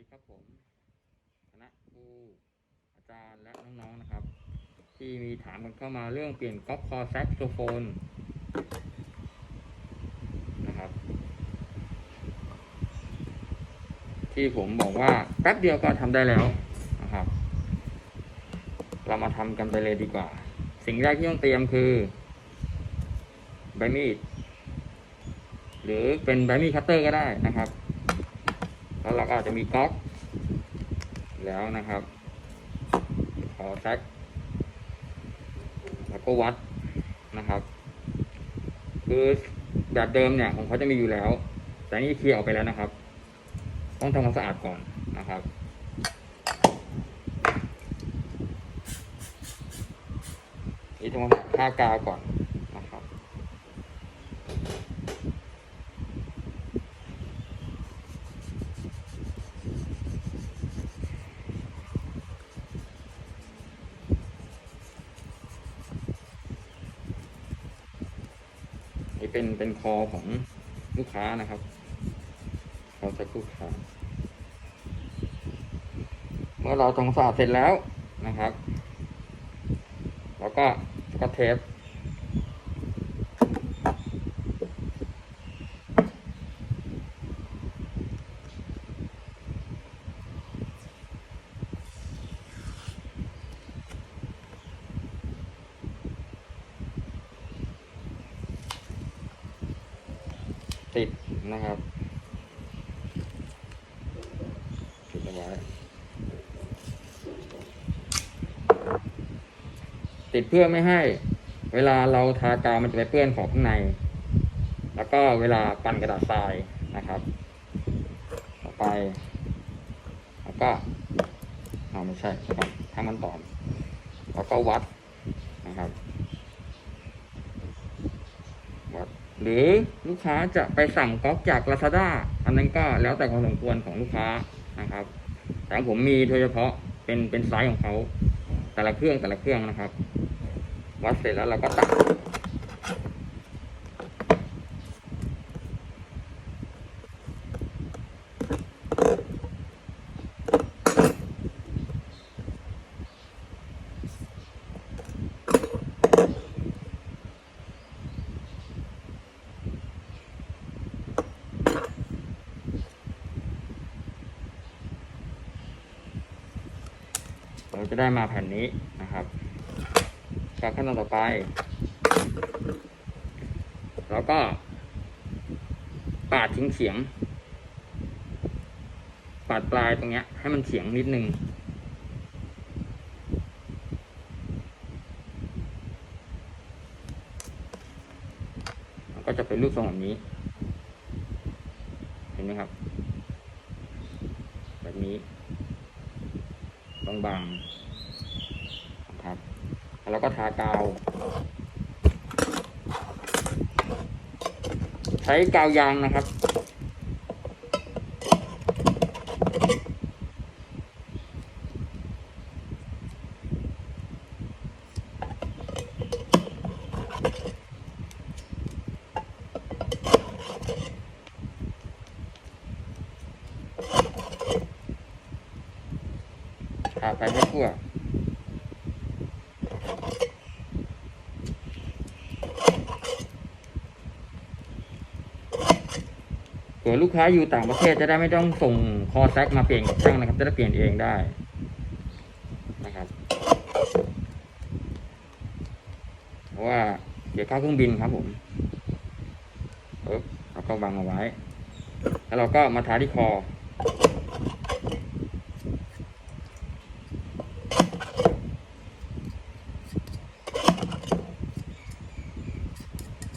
ดีครับผมคณะครูอาจารย์และน้องๆนะครับ ที่มีถามกันเข้ามาเรื่องเปลี่ยนก๊อกคอแซกโซโฟนนะครับ ที่ผมบอกว่าแป๊บเดียวก็ทำได้แล้วนะครับ เรามาทำกันไปเลยดีกว่า สิ่งแรกที่ต้องเตรียมคือใบมีดหรือเป็นใบมีดคัตเตอร์ก็ได้นะครับ แล้วเราก็อาจจะมีก๊อก แล้วนะครับขอแซกแล้วก็วัดนะครับ คือแบบเดิมเนี่ยของเขาจะมีอยู่แล้ว แต่นี่เคลียร์ออกไปแล้วนะครับ ต้องทำความสะอาดก่อนนะครับนี่ทำความสะอาดค่ากาวก่อนนะครับ นี่ เป็นเป็นคอของลูกค้านะครับคอจากลูกค้า เมื่อเราทำความสะอาดเสร็จแล้วนะครับ แล้วก็ก็เทป ติดนะครับติดเอาไว้ติดเพื่อไม่ให้ เวลาเราทากาวมันจะไปเปื้อนของข้างใน แล้วก็เวลาปั่นกระดาษทรายนะครับ ต่อไป แล้วก็เอาไม่ใช่ก่อนถ้ามันตอแล้วก็วัดนะครับ วัด หรือลูกค้าจะไปสั่งก๊อกจาก Lazada อันนั้นก็แล้วแต่ความสมควรของลูกค้านะครับแต่ผมมีโดยเฉพาะเป็นเป็นไซส์ของเขาแต่ละเครื่องแต่ละเครื่องนะครับ วัดเสร็จแล้วเราก็ตัด เราจะได้มาแผ่นนี้นะครับจากขั้นตอนต่อไป แล้วก็ ปาดทิ้งเฉียง ปาดปลายตรงเนี้ย ให้มันเฉียงนิดนึงก็จะเป็นรูปทรงแบบนี้ เห็นไหมครับ แบบนี้ บางๆ แล้วก็ทากาว ใช้กาวยางนะครับ ทาไปให้ทั่ว เผื่อลูกค้าอยู่ต่างประเทศจะได้ไม่ต้องส่งคอแซกมาเปลี่ยนกับช่างนะครับ จะได้เปลี่ยนเองได้นะครับเพราะว่าเดี๋ยวค่าเครื่องบินครับผมปึ๊บเราก็วางเอาไว้ แล้วเราก็มาทาที่คอ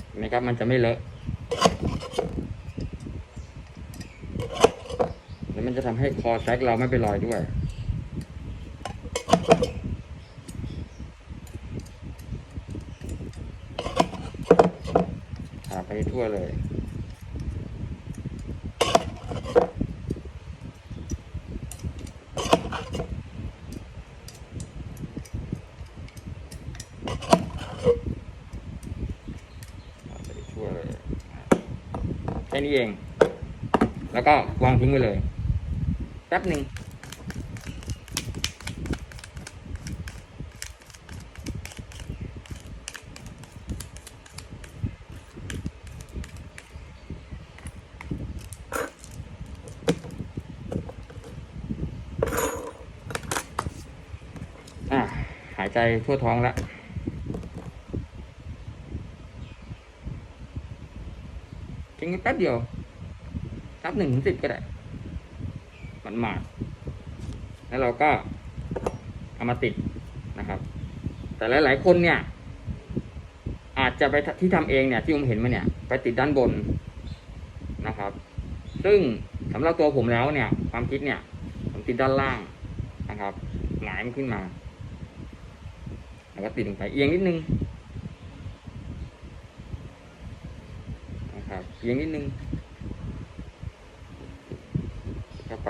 เห็นะครับมันจะไม่เลอะ แล้ว มันจะทำให้คอแซกเราไม่ไปลอยด้วยทาไปให้ทั่วเลยทาไปทั่วเลยแค่นี้เอง แล้วก็วางทิ้งไว้เลย ป๊บหนึ่งอะหายใจทั่วท้องแล้วทิ้งไว้แป๊บเดียวนับหนึ่งถึงสิบก็ได้ มันหมาดแล้วเราก็เอามาติดนะครับ แต่หลาย ๆ คนเนี่ย อาจจะไปที่ทำเองเนี่ย ที่ผมเห็นมาเนี่ย ไปติดด้านบนนะครับ ซึ่งสำหรับตัวผมแล้วเนี่ย ความคิดเนี่ย ผมติดด้านล่างนะครับหงายมันขึ้นมาแล้วก็ติดลงไปเอียงนิดนึงนะครับเอียงนิดนึงเข้าไป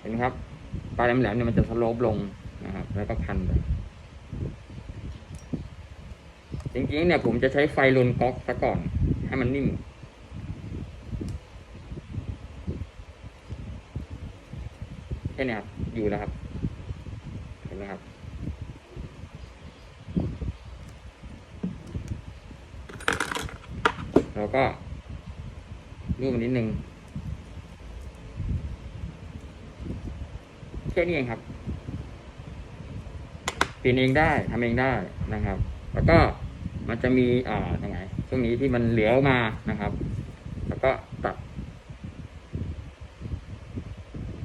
เห็ นไหมครับ ปลายแหลมๆเนี่ยมันจะสโลปลงนะครับ แล้วก็พันไป จริงๆเนี่ยผมจะใช้ไฟลนก๊อกซะก่อน ให้มันนิ่ม แค่นี้ครับ อยู่แล้วครับ เห็นไหมครับเราก็รูปมันนิดนึง ค่นี้เองครับเปลี่ยนเองได้ทำเองได้นะครับ แล้วก็มันจะมีอ่ายังไงช่วงนี้ที่มันเหลียวมานะครับ แล้วก็ตัด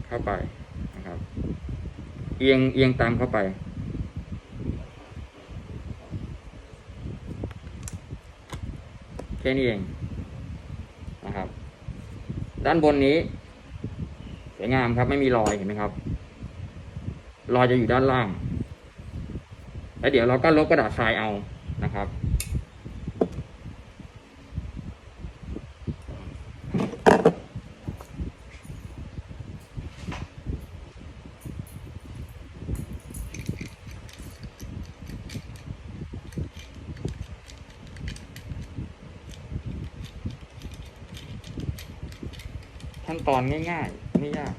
เข้าไปนะครับ เอียงเอียงตามเข้าไปแค่นี้เองนะครับ ด้านบนนี้สวยงามครับไม่มีรอยเห็นไหมครับ รอยจะอยู่ด้านล่าง แล้วเดี๋ยวเราก็ลบกระดาษทรายเอานะครับขั้นตอนง่ายๆ ไม่ยาก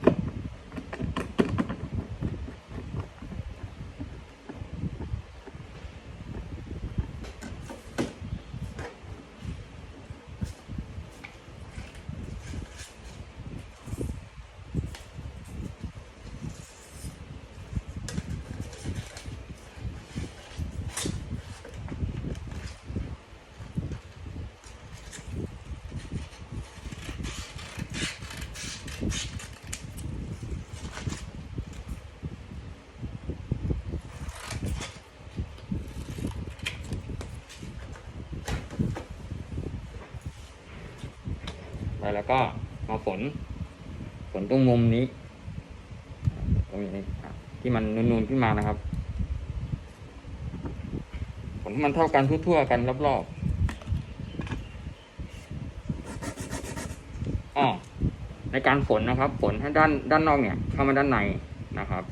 แล้วก็มาฝน ฝนตรงมุมนี้ตรงนี้ที่มันนูนๆขึ้นมานะครับฝนมันเท่ากันทั่วๆกันรอบๆอ๋อในการฝนนะครับ ฝนให้ด้านด้านนอกเนี่ย เข้ามาด้านในนะครับ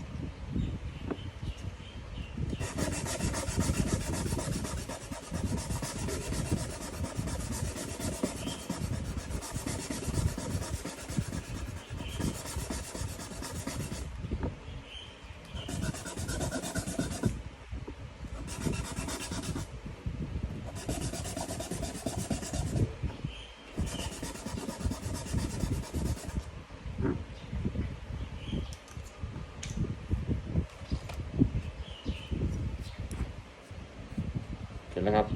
เสร็จแล้วครับ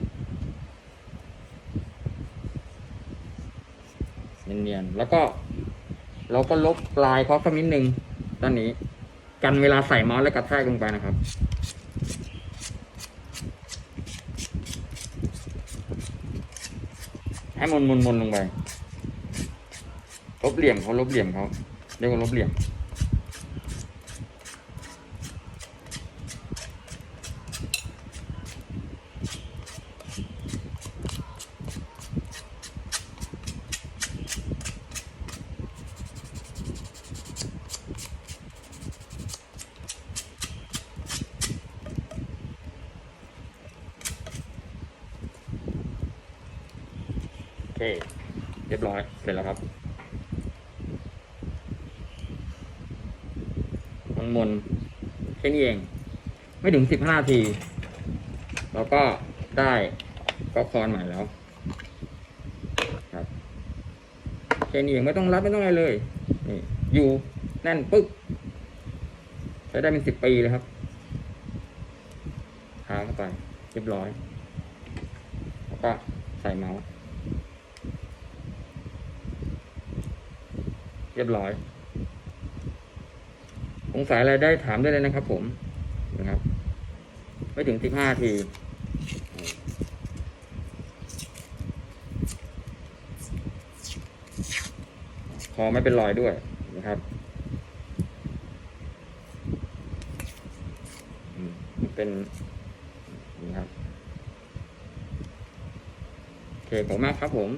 เนียนๆ แล้วก็ เราก็ลบลายเขาสักนิดนึงด้านนี้ กันเวลาใส่เมาส์และกระแทกลงไปนะครับ ให้มนมนมนลงไปลบเหลี่ยมเขาลบเหลี่ยมเขาเรียกว่าลบเหลี่ยม เค เรียบร้อย เสร็จแล้วครับมันมนแค่นี้เอง ไม่ถึงสิบห้าที เราก็ได้ก็คอนใหม่แล้ว ครับแค่นี้เองไม่ต้องรัดไม่ต้องอะไรเลย นี่ อยู่แน่นปึ๊กใช้ได้เป็นสิบปีเลยครับหาเข้าไป เรียบร้อย แล้วก็ใส่เมาส์ เรียบร้อยสงสัยอะไรได้ถามได้เลยนะครับ ผมนะครับ ไม่ถึงสิบห้าทีคอไม่เป็นรอยด้วยนะครับอืมเป็นนี่ครับโอเคขอบคุณมากครับผม